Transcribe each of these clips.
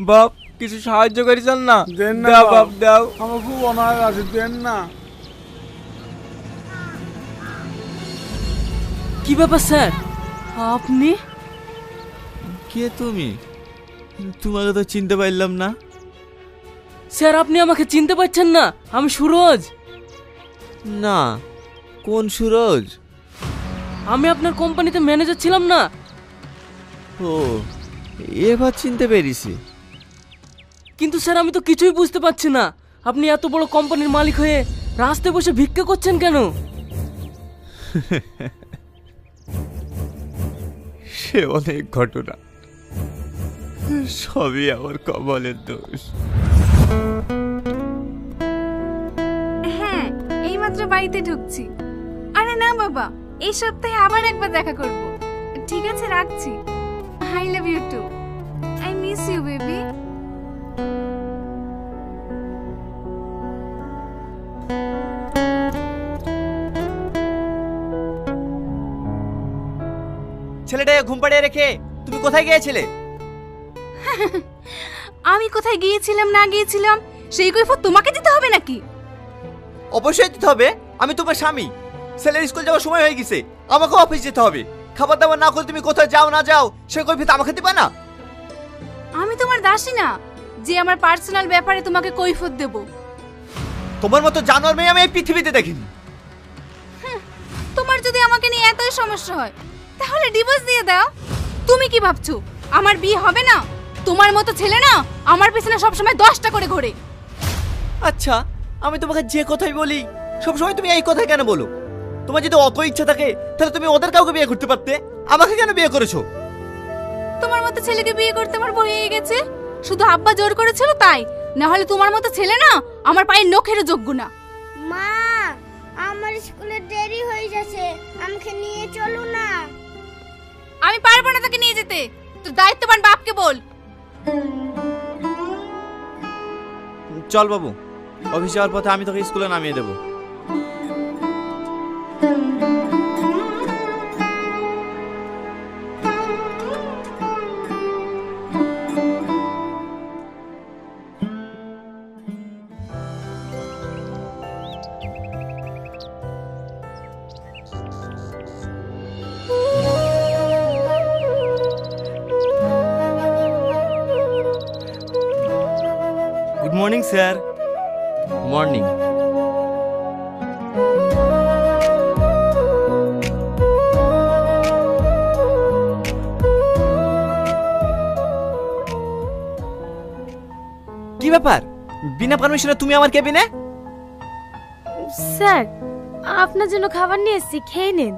বাপ কিছু সাহায্য করেছেন না? দেন না দাও। বাপ দাও। আমার খুব অনাহার আছে দেন না। কি ব্যাপার স্যার? আপনি? কে তুমি? তোমাকে তো চিনতে পারলাম না। স্যার আপনি আমাকে চিনতে পারছেন না। আমি সুরজ। না কোন সুরজ? আমি আপনার কোম্পানিতে ম্যানেজার ছিলাম না। ও এবার চিনতে পেরেছি। কিন্তু স্যার আমি তো কিছুই বুঝতে পারছি না। আপনি এত বড় কোম্পানির মালিক হয়ে রাস্তায় বসে ভিক্ষা করছেন কেন? সে অনেক ঘটনা। সবই আমার কবলের দোষ। হ্যাঁ এইমাত্র বাড়িতে ঢুকছি। আরে না বাবা এই সপ্তাহে আবার একবার দেখা করব। ঠিক আছে রাখছি। I love you too I miss you baby ছেলেটাকে ঘুম পাড়িয়ে রেখে তুমি কোথায় গিয়েছিলে? আমি কোথায় গিয়েছিলাম না গিয়েছিলাম সেই কৈফত তোমাকে দিতে হবে নাকি? অবশ্যই দিতে হবে। আমি তোমার স্বামী। ছেলের স্কুল যাওয়ার সময় হয়ে গেছে। আমাকে অফিস যেতে হবে। খাবার দাবার না করে তুমি কোথায় যাও না যাও সে কৈফিত আমাকে দিবা না? আমি তোমার দাসী না। যে আমার পার্সোনাল ব্যাপারে তোমাকে কৈফত দেব। তোমার মতো জানোয়ার মেয়ে আমি এই পৃথিবীতে দেখিনি। তোমার যদি আমাকে নিয়ে এতই সমস্যা হয় তাহলে ডিভোর্স দিয়ে দাও। তুমি কি ভাবছ? আমার বিয়ে হবে না? তোমার মতো ছেলে না? আমার পেছনে সবসময় দশটা করে ঘোরে। আচ্ছা আমি তোমাকে যে কথাই বলি সবসময় তুমি এই কথাই কেন বলো? তোমার যদি অত ইচ্ছা থাকে তাহলে তুমি ওদের কাউকে বিয়ে করতে পারতে। আমাকে কেন বিয়ে করেছ? তোমার মতো ছেলেকে বিয়ে করতে আমার ভয় হয়ে গেছে। শুধু আব্বা জোর করেছিল তাই। না হলে তোমার মতো ছেলে না আমার পায়ের নখেরও যোগ্য না। মা আমার স্কুলে দেরি হয়ে যাচ্ছে। আমাকে নিয়ে চলো না। আমি পারব না তোকে নিয়ে যেতে। তোর দায়িত্ববান বাপকে বল। চল বাবু, অফিস যাওয়ার পথে আমি তোকে স্কুলে নামিয়ে দেবো। Morning sir. মর্নিং। কি ব্যাপার? বিনা পারমিশনে তুমি আমার কেবিনে স্যার আপনার জন্য খাবার নিয়ে এসেছি খেয়ে নিন।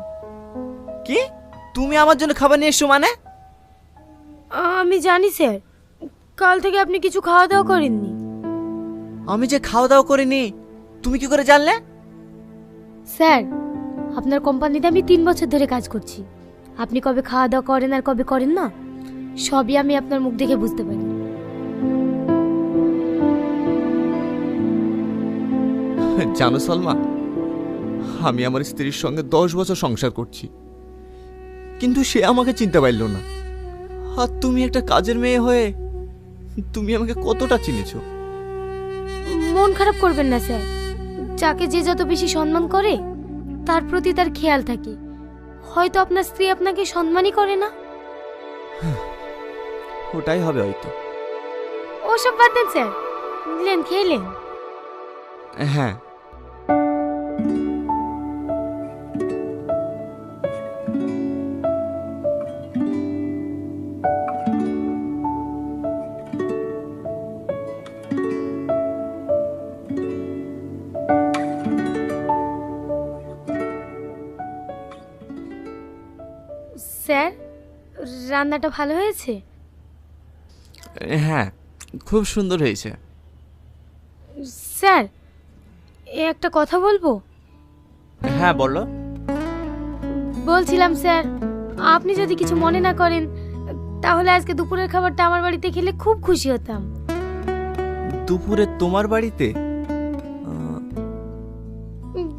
কি? তুমি আমার জন্য খাবার নিয়ে এসো মানে? আমি জানি স্যার। কাল থেকে আপনি কিছু খাওয়া দাওয়া করেননি। আমি যে খাওয়া দাওয়া করিনি তুমি কি করে জানলে? স্যার আপনার কোম্পানিতে আমি তিন বছর ধরে কাজ করছি। আপনি কবে খাওয়া দাওয়া করেন আর কবে করেন না সবই আমি আপনার মুখ দেখে বুঝতে পারি। জানো সালমা আমি আমার স্ত্রীর সঙ্গে দশ বছর সংসার করছি। কিন্তু সে আমাকে চিনতে পারল না। আর তুমি একটা কাজের মেয়ে হয়ে তুমি আমাকে কতটা চিনেছো? মন খারাপ করবেন না স্যার। যাকে যে যত বেশি সম্মান করে তার প্রতি তার খেয়াল থাকে। হয়তো আপনার স্ত্রী আপনাকে সম্মানই করে না। ওটাই হবে হয়তো। ওসব বাদ দেন স্যার। নিলেন খেলেন হ্যাঁ রান্নাটা ভালো হয়েছে? হ্যাঁ খুব সুন্দর হয়েছে। স্যার এ একটা কথা বলব? হ্যাঁ বলো। বলছিলাম স্যার আপনি যদি কিছু মনে না করেন তাহলে আজকে দুপুরের খাবারটা আমার বাড়িতে খেলে খুব খুশি হতাম। দুপুরে তোমার বাড়িতে?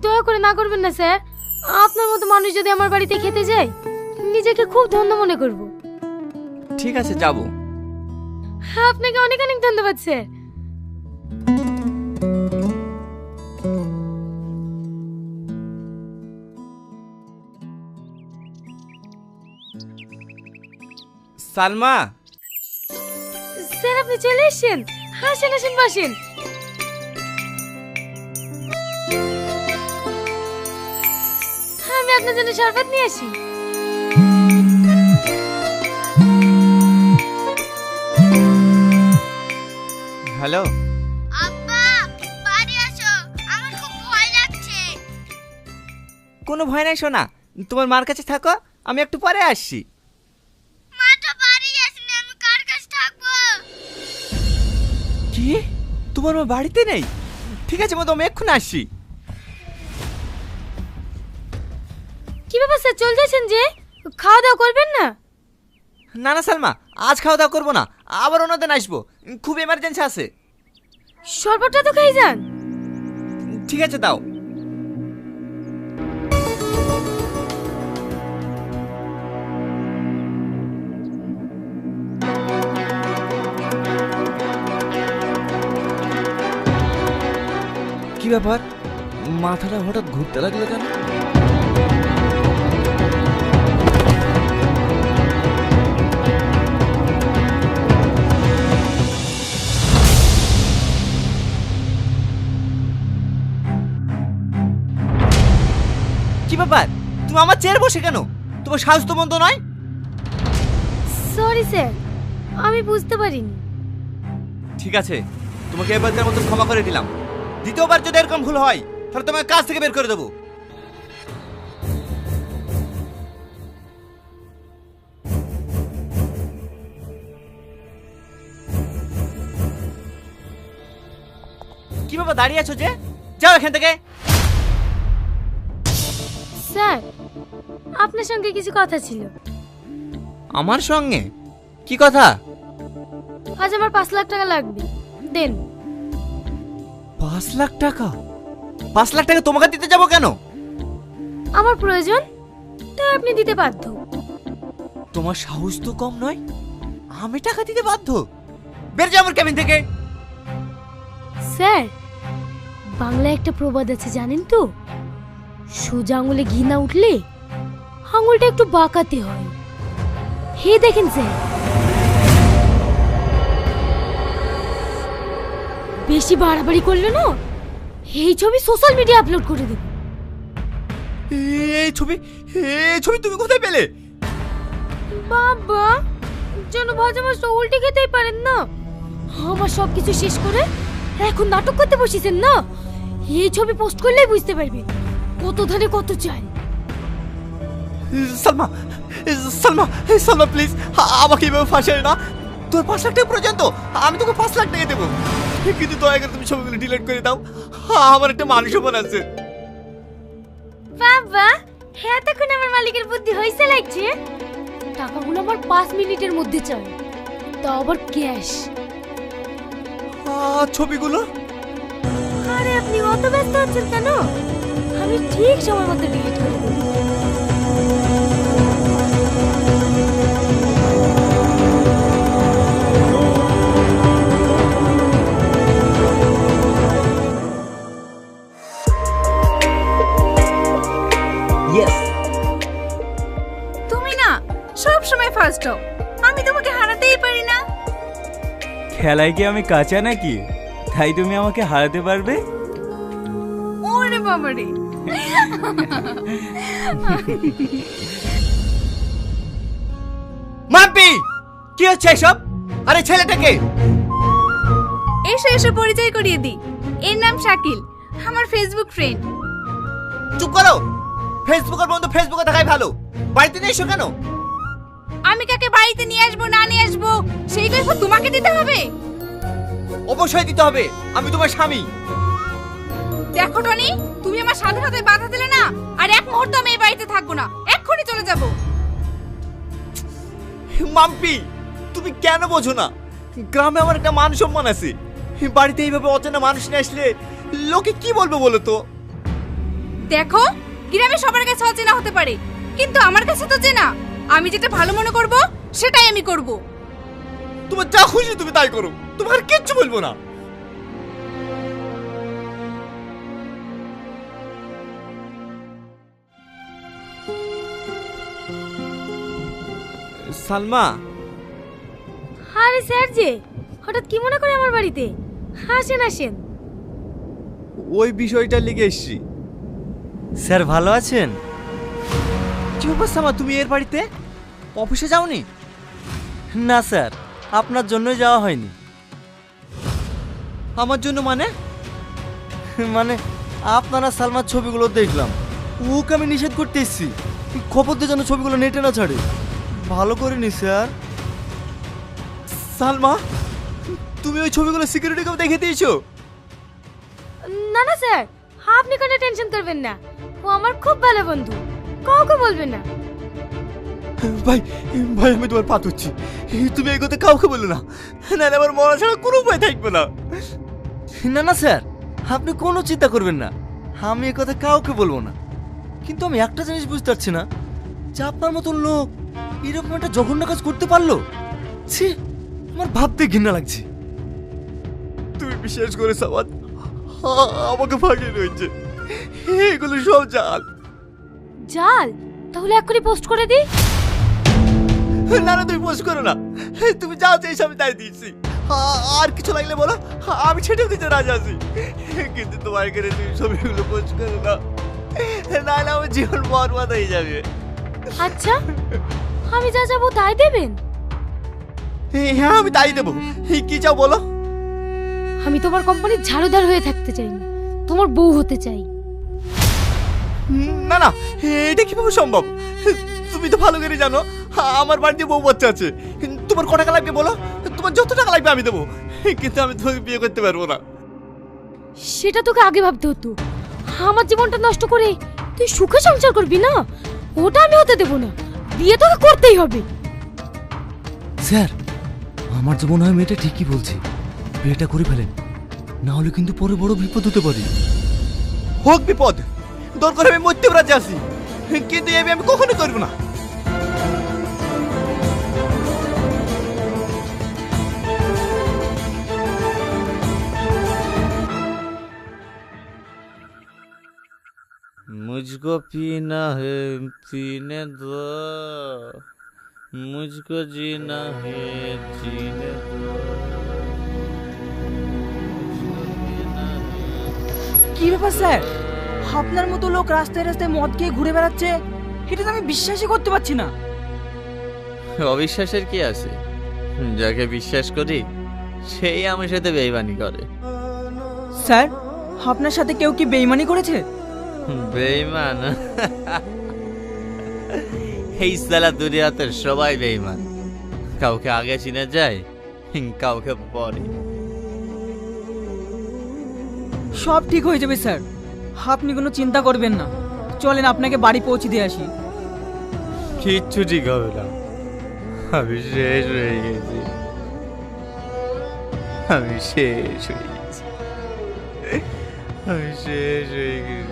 দয়া করে না করবেন না স্যার। আপনার মতো মানুষ যদি আমার বাড়িতে খেতে যায় নিজেকে খুব ধন্য মনে করব। ঠিক আছে যাব। আপনাকে অনেক অনেক ধন্যবাদ স্যার। সালমা। স্যার আপনি চলে এসেছেন। হাসেন হাসেন বসেন। আমি আপনার জন্য শরবত নিয়ে আসি। হ্যালো আব্বা বাড়ি আসো। আমার খুব ভয় লাগছে। কোনো ভয় নাই শোনা তোমার মার কাছে থাকো আমি একটু পরে আসছি। মাটা বাড়ি আসেনি আমি কার কাছে থাকব? কি? তোমার মা বাড়িতে নেই? ঠিক আছে মা তো আমি এক্ষুনি আসছি। কি ব্যাপার স্যার চলে যাচ্ছেন যে? খাওয়া দাওয়া করবেন না? না না সালমা আজ খাওয়া দাওয়া করব না। আবার অন্যদিন আসব। খুব এমার্জেন্সি আছে। শরবতটা তো খেয়ে যান। ঠিক আছে দাও। কি ব্যাপার? মাথাটা হঠাৎ ঘুরতে লাগল কেন? কি ব্যাপার? তুমি আমার চেয়ারে বসে কেন? তোমার স্বাস্থ্য মন্দ নয়? সরি স্যার আমি বুঝতে পারিনি। ঠিক আছে। তোমাকে এবারকার মতো ক্ষমা করে দিলাম। দ্বিতীয়বার যদি এরকম ভুল হয় তাহলে তোমাকে কাজ থেকে বের করে দেবো। কি বাবা দাঁড়িয়ে আছো যে? যাও এখান থেকে। স্যার আপনার সঙ্গে কিছু কথা ছিল। আমার সঙ্গে? কি কথা? আজ আমার পাঁচ লাখ টাকা লাগবে। দেন। পাঁচ লাখ টাকা? পাঁচ লাখ টাকা তোমাকে দিতে যাব কেন? আমার প্রয়োজন তাই আপনি দিতে বাধ্য। তোমার সাহস তো কম নয়। আমি টাকা দিতে বাধ্য। বের যাও আমার কেবিন থেকে। স্যার বাংলায় একটা প্রবাদ আছে জানেন তো? সোজা আঙুলে ঘি না উঠলে আঙুলটা একটু বাঁকাতে হয়। হে দেখেন স্যার। বেশি বাড়াবাড়ি করলে না এই ছবি সোশ্যাল মিডিয়া আপলোড করে দেব। এই ছবি এই ছবি তুমি কোথায় পেলে? বাবা যেন ভাজা মাছটা উল্টে খেতেই পারেন না। আমার সব কিছু শেষ করে এখন নাটক করতে বসেছেন না? এই ছবি পোস্ট করলেই বুঝতে পারবে কত ধারে কত চাই? সালমা সালমা সালমা প্লিজ আমাকে এভাবে ফাঁসাই না। তোর পাঁচ লাখ টাকা পর্যন্ত আমি তোকে পাঁচ লাখ টাকা দেবো। কিন্তু দয়া করে তুমি ছবিগুলো ডিলিট করে দাও। আমার একটা মানুষ মন আছে। বাবা হ্যাঁ তখন আমার মালিকের বুদ্ধি হয়েছে লাগছে। টাকাগুলো আমার পাঁচ মিনিটের মধ্যে চাই। তাও আবার ক্যাশ। ছবিগুলো? আরে আপনি অত ব্যস্ত হচ্ছেন কেন? আমি ঠিক সময় মতো ডিলিট করে দেবো। তুমি না সব সময় ফার্স্ট হও। আমি তোমাকে হারাতেই পারি না। খেলায় কি আমি কাঁচা নাকি? তাই তুমি আমাকে হারাতে পারবে? ওরে বাবারে। মাম্পি কি হচ্ছে এসব? আরে ছেলেটাকে? এসে এসে পরিচয় করিয়ে দিই। এর নাম শাকিল আমার ফেসবুক ফ্রেন্ড চুপ করো। ফেসবুকের বন্ধু ফেসবুকে থাকাই ভালো। বাড়িতে নিয়ে এসো কেন? আমি কাকে বাড়িতে নিয়ে আসব না নিয়ে আসব সেই গল্প তোমাকে দিতে হবে? অবশ্যই দিতে হবে। আমি তোমার স্বামী। দেখো টনি তুমি আমার স্বাধীনতায় বাধা দিলে না আর এক মুহূর্ত আমি এই বাড়িতে থাকব না। এক্ষুনি চলে যাব। মাম্পি তুমি কেন বোঝো না? গ্রামে আমার একটা মান সম্মান আছে। বাড়িতে এইভাবে অচেনা মানুষ নিয়ে আসলে লোকে কি বলবে বলো তো? দেখো গ্রামে সবার কাছে অচেনা হতে পারে কিন্তু আমার কাছে তো চেনা। আমি যেটা ভালো মনে করব সেটাই আমি করব। তোমার যা খুশি তুমি তাই করো। তোমার কিচ্ছু বলব না। সালমা? আরে স্যার যে হঠাৎ কি মনে করে আমার বাড়িতে? আসেন আসেন। ওই বিষয়টা লিখে এসছি। স্যার ভালো আছেন? কি সালমা তুমি এর বাড়িতে? অফিসে যাওনি? না স্যার আপনার জন্যই যাওয়া হয়নি। আমার জন্য মানে? মানে আপনারা সালমার ছবিগুলো দেখলাম। ওকে আমি নিষেধ করতে এসেছি। খবর দিয়ে যেন ছবিগুলো নেটে না ছাড়ে? ভালো করিনি স্যার। সালমা তুমি ওই ছবিগুলো সিকিউরিটিকেও দেখে দিয়েছ? না না স্যার। আপনি কোনো টেনশন করবেন না। ও আমার খুব ভালো বন্ধু। কাউকে বলবেন না। ভাই ভাই আমি তোমার পা ধরছি তুমি এই কথা কাউকে বলো না। নাহলে আমার মরা ছাড়া কোনো উপায় থাকবে না। না না স্যার আপনি কোনো চিন্তা করবেন না। আমি এ কথা কাউকে বলব না। কিন্তু আমি একটা জিনিস বুঝতে পারছি না। যে আপনার মতন লোক এরকম একটা জঘন্য কাজ করতে পারল? ছি আমার ভাবতে ঘৃণা লাগছে। তুমি বিশ্বাস করে সাবাদ আমাকে ফাঁকিয়ে রয়েছে এগুলো সব জাল। জাল? তাহলে এক্ষুনি পোস্ট করে দিই। না না তুমি পোস্ট করো না। তুমি যা চাইছো আমি তাই দিচ্ছি। আ- আর কিছু লাগলে বলো আমি সেটাও দিতে রাজি আছি। কিন্তু তোমার এখানে তুমি ছবিগুলো পোস্ট করো না। নাহলে আমার জীবন বরবাদ হয়ে যাবে। আচ্ছা। আমি যা যাব তাই দেবেন? হ্যাঁ আমি তাই দেবো। কি চাও বলো? আমি তোমার কোম্পানির ঝাড়ুদার হয়ে থাকতে চাই না। তোমার বউ হতে চাই। না না এটা কীভাবে সম্ভব? তুমি তো ভালো করে জানো আমার বাড়িতে বউ বাচ্চা আছে। তোমার ক টাকা লাগবে বলো? তোমার যত টাকা লাগবে আমি দেবো। কিন্তু আমি তোমাকে বিয়ে করতে পারব না। সেটা তোকে আগে ভাবতে হতো। আমার জীবনটা নষ্ট করে তুই সুখে সংসার করবি না? ওটা আমি হতে দেবো না। বিয়ে তো করতেই হবে। স্যার আমার যে মনে হয় মেয়েটা ঠিকই বলছে। বিয়েটা করে ফেলেন। না হলে কিন্তু পরে বড় বিপদ হতে পারে। হোক বিপদ। দরকার আমি মধ্যপ্রাজ্যে আসি। আছি কিন্তু এ আমি কখনো করব না। मुझको पीना है पीने दो मुझको जीना है जीने दो मुझको पीना है কি ব্যাপার স্যার আপনার মতো লোক রাস্তায় রাস্তায় মদ খেয়ে ঘুরে বেড়াচ্ছে এটা তো আমি বিশ্বাসই করতে পারছি না অবিশ্বাসের কি আছে যাকে বিশ্বাস করি সেই আমার সাথে বেইমানি করে স্যার আপনার সাথে কেউ কি বেইমানি করেছে বেইমান এই সালা দুনিয়াতে সবাই বেইমান কাউকে আগে চিনে যায় কাউকে পরে। সব ঠিক হয়ে যাবে স্যার। আপনি কোনো চিন্তা করবেন না। চলেন আপনাকে বাড়ি পৌঁছে দিয়ে আসি। কিচ্ছু ঠিক হবে না। আমি শেষ হয়ে গেছি। আমি শেষ হয়ে গেছি। আমি শেষ হয়ে গেছি।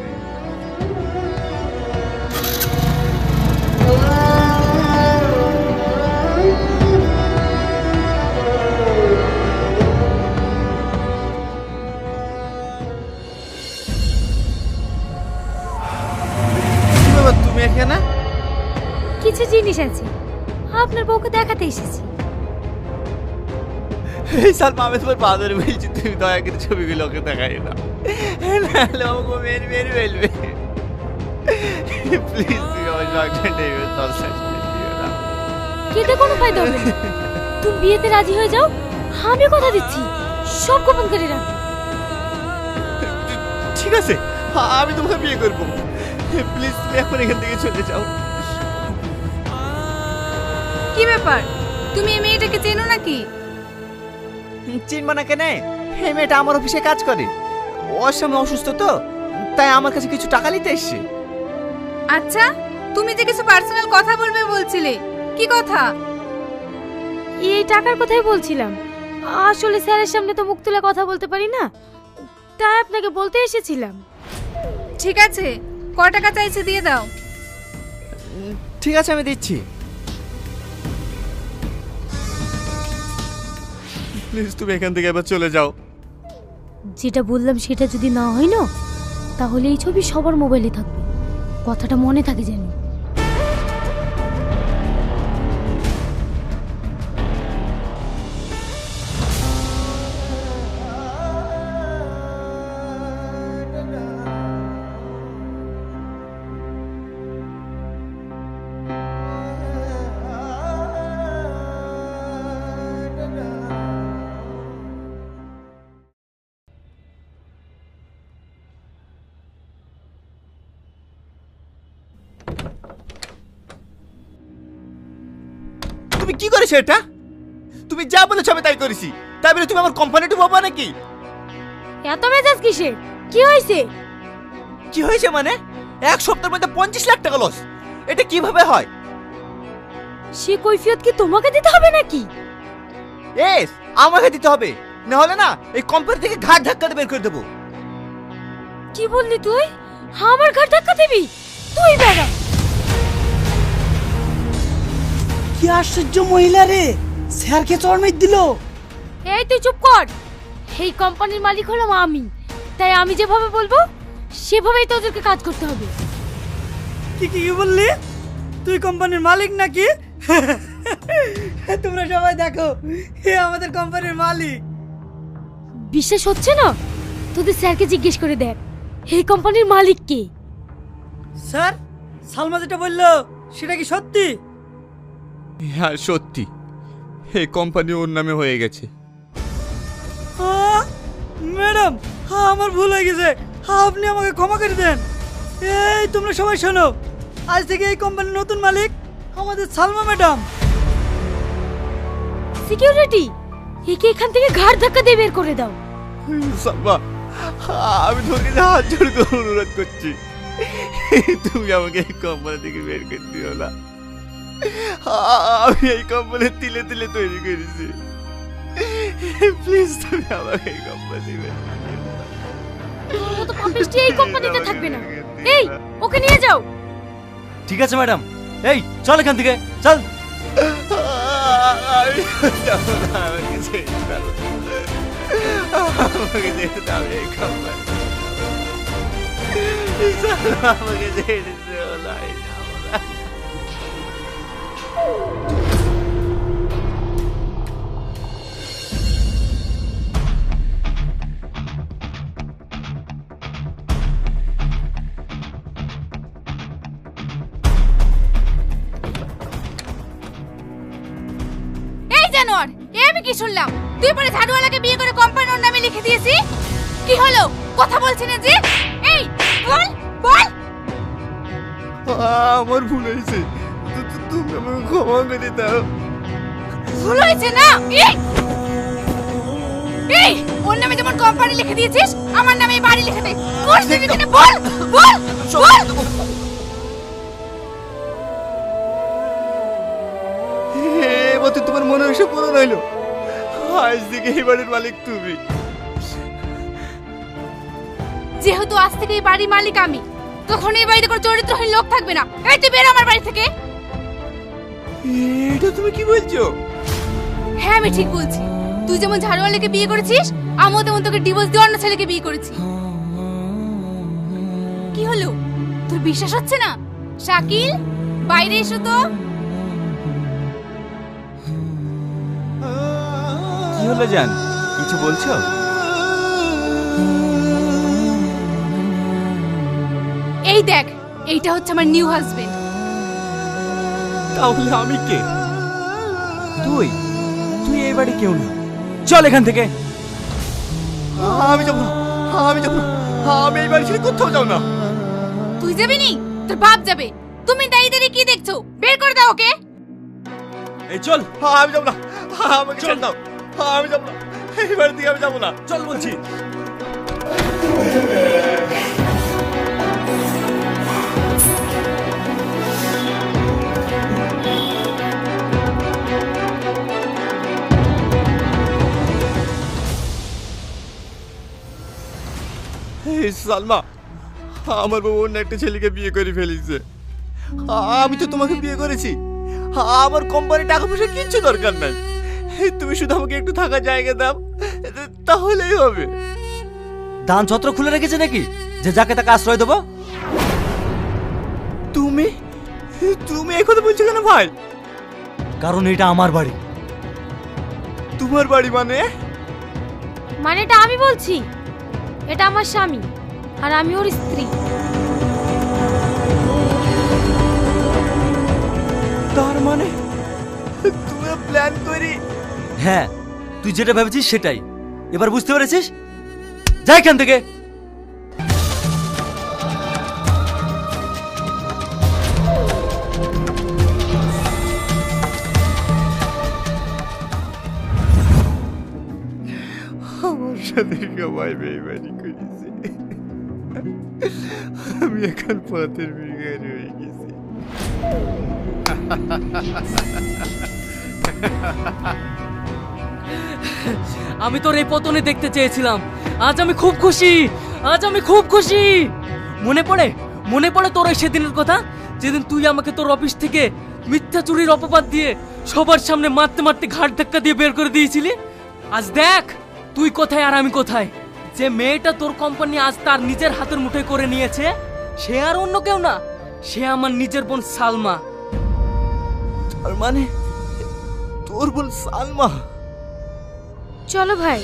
আছে আপনার বউকে দেখাতে এসেছি। এই সালমা আমি তোমার পা ধরে বলছি তুমি দয়া করে ছবিগুলো ওকে দেখাই না নাহলে আমাকে মেরে মেরে ফেলবে। প্লিজ তুমি আমার নেবে সব শেষ কেটে কোনো ফায়দা হবে না। তুমি বিয়েতে রাজি হয়ে যাও আমি কথা দিচ্ছি। সব গোপন করে রাখ। ঠিক আছে আমি তোমাকে বিয়ে করব। প্লিজ তুমি এখন এখান থেকে চলে যাও। কি ব্যাপার? তুমি এই মেয়েটাকে চেনো নাকি? চিনবা না কেন? এই মেয়েটা আমার অফিসে কাজ করে। ওর সময় অসুস্থ তো তাই আমার কাছে কিছু টাকা নিতে এসছে। আচ্ছা তুমি যে কিছু পার্সোনাল কথা বলবে বলছিলে কি কথা? এই টাকার কথাই বলছিলাম। আসলে স্যারের সামনে তো মুখ তুলে কথা বলতে পারি না তাই আপনাকে বলতে এসেছিলাম। ঠিক আছে ক টাকা চাইছে দিয়ে দাও। ঠিক আছে আমি দিচ্ছি। প্লিজ তুমি এখান থেকে এবার চলে যাও। যেটা বললাম সেটা যদি না হয় না, তাহলে এই ছবি সবার মোবাইলে থাকবে। কথাটা মনে থাকে যেন। তুমি এটা? তুমি যা বলেছ আমি তাই করেছি। তাই বলে তুমি আমার কোম্পানি ডুবাবো নাকি এত মেজাজ কিসে কি হয়েছে? কি হয়েছে মানে? এক সপ্তাহের মধ্যে পঞ্চাশ লাখ টাকা লস এটা কীভাবে হয়? সে কৈফিয়ত কি তোমাকে দিতে হবে নাকি? এস আমাকে দিতে হবে। না হলে না এই কোম্পানি থেকে ঘাট ধাক্কাতে বের করে দেবো। কি বললি তুই? আমার ঘাট ধাক্কা দিবি? তুই বেড়া। কি আশ্চর্য মহিলা রে? স্যারকে চরমেট দিল। এই তুই চুপ কর। এই কোম্পানির মালিক হলাম আমি। তাই আমি যেভাবে বলব সেভাবেই তোদেরকে কাজ করতে হবে। কি কি বললি? তুই কোম্পানির মালিক নাকি? তোমরা সবাই দেখো এ আমাদের কোম্পানির মালিক। বিশ্বাস হচ্ছে না? তোদের স্যারকে জিজ্ঞেস করে দেখ এই কোম্পানির মালিক কে? স্যার সালমা যেটা বলল সেটা কি সত্যি? হ্যাঁ সত্যি। এই কোম্পানি ওর নামে হয়ে গেছে। ম্যাডাম হ্যাঁ আমার ভুল হয়ে গেছে। হ্যাঁ, আপনি আমাকে ক্ষমা করে দেন। এই তোমরা সবাই শোনো। আজ থেকে এই কোম্পানির নতুন মালিক আমাদের সালমা ম্যাডাম। সিকিউরিটি একে এখান থেকে ঘাট ধাক্কা দিয়ে বের করে দাও। সাম্বা আমি তোকে হাত জোর করে অনুরোধ করছি তুমি আমাকে এই কোম্পানি থেকে বের করে দিও না। আমি এই কোম্পানি তিলে তিলে তৈরি করেছি। প্লিজ তুমি আমাকে এই মতো পাপিষ্টি এই কোম্পানিতে থাকবে না। এই ওকে নিয়ে যাও। ঠিক আছে ম্যাডাম। এই চল এখান থেকে চল। আমি আমাকে যেতে দাও এই কোম্পানি আমাকে ছেড়ে জানোয়ার এ আমি কি শুনলাম? তুই পরে ঝাড়ুওয়ালাকে বিয়ে করে কোম্পানির নামে লিখে দিয়েছি? কি হলো? কথা বলছি না যে? এই আমার ভুল হয়েছে। তুমি আমাকে ক্ষমা করে দাও ভুল হয়েছে না। এই! এই! ওর নামে যেমন কোম্পানি লিখে দিয়েছিস আমার নামে এই বাড়ি লিখে দে। করছিস কিনা বল বল বল এবার তো তোমার মনে এসে পূরণ হইল আজ থেকে এই বাড়ির মালিক তুমি। যেহেতু আজ থেকে এই বাড়ির মালিক আমি তখন এই বাড়িতে কোনো চরিত্রহীন লোক থাকবে না। এই তুই বের আমার বাড়ি থেকে। এটা তুমি কি বলছো? হ্যাঁ আমি ঠিক বলছি। তুই যেমন ঝাড়ুয়ালাকে বিয়ে করেছিস আমিও তেমন তোকে ডিভোর্স দিয়ে অন্য ছেলেকে বিয়ে করেছি। কি হলো? তোর বিশ্বাস হচ্ছে না? শাকিল বাইরে এসো তো। কি হলো জান? কিছু বলছো? এই দেখ এইটা হচ্ছে আমার নিউ হাজবেন্ড তাহলে আমি কে? তুই? তুই এই বাড়ি কেউ না। চল এখান থেকে। আমি যাব না। আমি যাব না। আমি এই বাড়ি ছেড়ে কোথাও যাও না। তুই যাবি নি? তোর বাপ যাবে। তুমি দাঁড়িয়ে দাঁড়িয়ে কি দেখছ? বের করে দাও ওকে। এই চল। আমি যাব না। আমাকে চল দাও আমি যাব না। এই বাড়ি থেকে আমি যাব না। চল বলছি। এই সালমা আমার বউ অন্য একটা ছেলেকে বিয়ে করে ফেলেছে। আমি তো তোমাকে বিয়ে করেছি। আমার কোম্পানি টাকা পয়সা কিচ্ছু দরকার নাই। তুমি শুধু আমাকে একটু থাকার জায়গা দাও তাহলেই হবে। দান ছত্র খুলে রেখেছে নাকি? যে যাকে তাকে আশ্রয় দেবো। তুমি? তুমি এই কথা বলছো কেন ভাই? কারণ এটা আমার বাড়ি। তোমার বাড়ি মানে? মানে এটা আমি বলছি এটা আমার স্বামী। আর আমি ওর স্ত্রী। তার মানে তুই প্ল্যান করি। হ্যাঁ তুই যেটা ভেবেছিস সেটাই। এবার বুঝতে পেরেছিস? যা এখান থেকে। আমার সাথে সবাই বেইমানি করেছে আমি এখন পথের বিঘারি হয়ে গেছি। আমি তোর এই পতনে দেখতে চেয়েছিলাম। আজ আমি খুব খুশি। আজ আমি খুব খুশি। মনে পড়ে? মনে পড়ে তোর ওই সেদিনের কথা? যেদিন তুই আমাকে তোর অফিস থেকে মিথ্যা চুরির অপবাদ দিয়ে সবার সামনে মারতে মারতে ঘাট ধাক্কা দিয়ে বের করে দিয়েছিলি? আজ দেখ, তুই কোথায় আর আমি কোথায়? যে মেয়েটা তোর কোম্পানি আজ তার নিজের হাতের মুঠোয় করে নিয়েছে সে আর অন্য কেউ না সে আমার নিজের বোন সালমা। তার মানে তোর বোন সালমা? চলো ভাই।